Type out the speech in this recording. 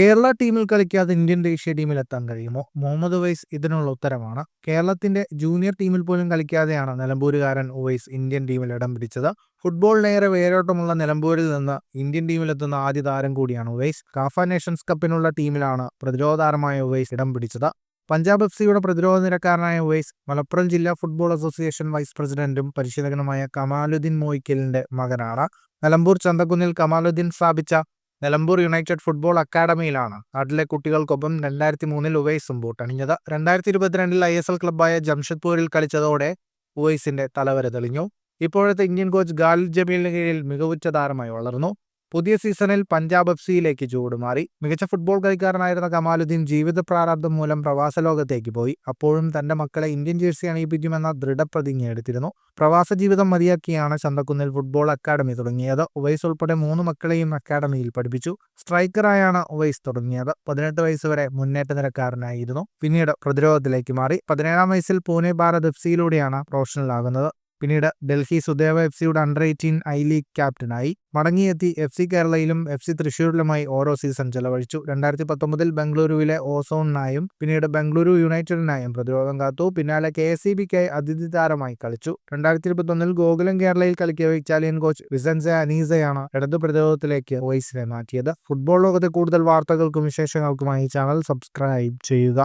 കേരള ടീമിൽ കളിക്കാതെ ഇന്ത്യൻ ദേശീയ ടീമിൽ എത്താൻ കഴിയുമോ? മുഹമ്മദ് ഉവൈസ് ഇതിനുള്ള ഉത്തരമാണ്. കേരളത്തിന്റെ ജൂനിയർ ടീമിൽ പോലും കളിക്കാതെയാണ് നിലമ്പൂരുകാരൻ ഉവൈസ് ഇന്ത്യൻ ടീമിൽ ഇടം പിടിച്ചത്. ഫുട്ബോളിനേറെ വേരോട്ടമുള്ള നിലമ്പൂരിൽ നിന്ന് ഇന്ത്യൻ ടീമിലെത്തുന്ന ആദ്യ താരം കൂടിയാണ് ഉവൈസ്. കാഫ നേഷൻസ് കപ്പിനുള്ള ടീമിലാണ് പ്രതിരോധ താരമായ ഉവൈസ് ഇടം പിടിച്ചത്. പഞ്ചാബ് എഫ് സിയുടെ പ്രതിരോധ നിരക്കാരനായ ഉവൈസ് മലപ്പുറം ജില്ലാ ഫുട്ബോൾ അസോസിയേഷൻ വൈസ് പ്രസിഡന്റും പരിശീലകനുമായ കമാലുദ്ദീൻ മോയിക്കലിന്റെ മകനാണ്. നിലമ്പൂർ ചന്തക്കുന്നിൽ കമാലുദ്ദീൻ സ്ഥാപിച്ച നിലമ്പൂർ യുണൈറ്റഡ് ഫുട്ബോൾ അക്കാഡമിയിലാണ്. നാട്ടിലെ കുട്ടികൾക്കൊപ്പം രണ്ടായിരത്തി മൂന്നിൽ ഉവൈസും ബൂട്ടണിഞ്ഞത് രണ്ടായിരത്തി ഇരുപത്തിരണ്ടിൽ ഐ എസ് എൽ ക്ലബ്ബായ ജംഷഡ്പൂരിൽ കളിച്ചതോടെ ഉവൈസിന്റെ തലവര തെളിഞ്ഞു. ഇപ്പോഴത്തെ ഇന്ത്യൻ കോച്ച് ഗാൽ ജമീലിന് കീഴിൽ മികവുറ്റ താരമായി വളർന്നു. പുതിയ സീസണിൽ പഞ്ചാബ് എഫ് സിയിലേക്ക് ചൂടുമാറി മികച്ച ഫുട്ബോൾ കളിക്കാരനായിരുന്ന കമാലുദ്ദീൻ ജീവിത പ്രാരാബ്ദം മൂലം പ്രവാസ ലോകത്തേക്ക് പോയി. അപ്പോഴും തന്റെ മക്കളെ ഇന്ത്യൻ ജേഴ്സി അണിയിപ്പിക്കുമെന്ന ദൃഢപ്രതിജ്ഞ എടുത്തിരുന്നു. പ്രവാസ ജീവിതം മതിയാക്കിയാണ് ചന്തക്കുന്നിൽ ഫുട്ബോൾ അക്കാദമി തുടങ്ങിയത്. ഉവൈസ് ഉൾപ്പെടെ മൂന്ന് മക്കളെയും അക്കാദമിയിൽ പഠിപ്പിച്ചു. സ്ട്രൈക്കറായാണ് ഉവൈസ് തുടങ്ങിയത്. പതിനെട്ട് വയസ്സ് വരെ മുന്നേറ്റ നിരക്കാരനായിരുന്നു. പിന്നീട് പ്രതിരോധത്തിലേക്ക് മാറി. പതിനേഴാം വയസ്സിൽ പൂനെ ഭാരത് എഫ് സിയിലൂടെയാണ് പ്രൊഫഷണൽ ആകുന്നത്. പിന്നീട് ഡൽഹി സുദേവ എഫ് സിയുടെ അണ്ടർ എയ്റ്റീൻ ഐ ലീഗ് ക്യാപ്റ്റനായി മടങ്ങിയെത്തി എഫ് സി കേരളയിലും എഫ് സി തൃശൂരിലുമായി ഓരോ സീസൺ ചെലവഴിച്ചു. രണ്ടായിരത്തി പത്തൊമ്പതിൽ ബംഗളൂരുവിലെ ഓസോണിനായും പിന്നീട് ബംഗളൂരു യുണൈറ്റഡിനായും പ്രതിരോധം കാത്തു. പിന്നാലെ കെ എസ് സി ബിക്കായി അതിഥി താരമായി കളിച്ചു. രണ്ടായിരത്തി ഇരുപത്തൊന്നിൽ ഗോകുലം കേരളയിൽ കളിക്കിയ ഇറ്റാലിയൻ കോച്ച് വിസൻസെ അനീസയാണ് ഇടതു പ്രതിരോധത്തിലേക്ക് വോയിസിനെ മാറ്റിയത്. ഫുട്ബോൾ ലോകത്തെ കൂടുതൽ വാർത്തകൾക്കും വിശേഷങ്ങൾക്കുമായി ചാനൽ സബ്സ്ക്രൈബ് ചെയ്യുക.